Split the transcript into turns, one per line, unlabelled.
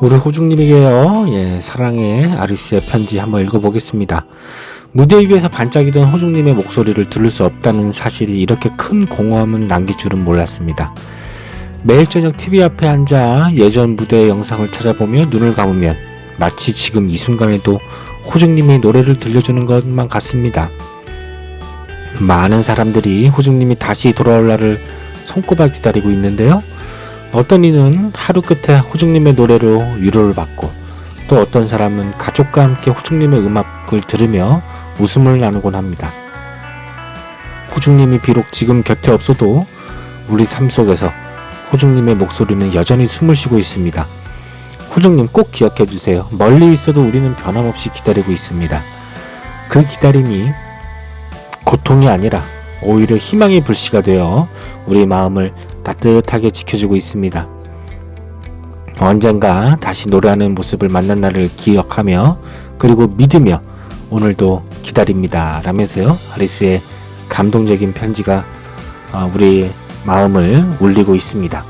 우리 호중님에게요, 예, 사랑의 아리스의 편지 한번 읽어보겠습니다. 무대 위에서 반짝이던 호중님의 목소리를 들을 수 없다는 사실이 이렇게 큰 공허함을 남길 줄은 몰랐습니다. 매일 저녁 TV 앞에 앉아 예전 무대 영상을 찾아보며 눈을 감으면 마치 지금 이 순간에도 호중님의 노래를 들려주는 것만 같습니다. 많은 사람들이 호중님이 다시 돌아올 날을 손꼽아 기다리고 있는데요. 어떤 이는 하루 끝에 호중님의 노래로 위로를 받고 또 어떤 사람은 가족과 함께 호중님의 음악을 들으며 웃음을 나누곤 합니다. 호중님이 비록 지금 곁에 없어도 우리 삶 속에서 호중님의 목소리는 여전히 숨을 쉬고 있습니다. 호중님 꼭 기억해 주세요. 멀리 있어도 우리는 변함없이 기다리고 있습니다. 그 기다림이 고통이 아니라 오히려 희망의 불씨가 되어 우리 마음을 따뜻하게 지켜주고 있습니다. 언젠가 다시 노래하는 모습을 만난 날을 기억하며 그리고 믿으며 오늘도 기다립니다. 라면서요. 아리스의 감동적인 편지가 어, 우리 마음을 울리고 있습니다.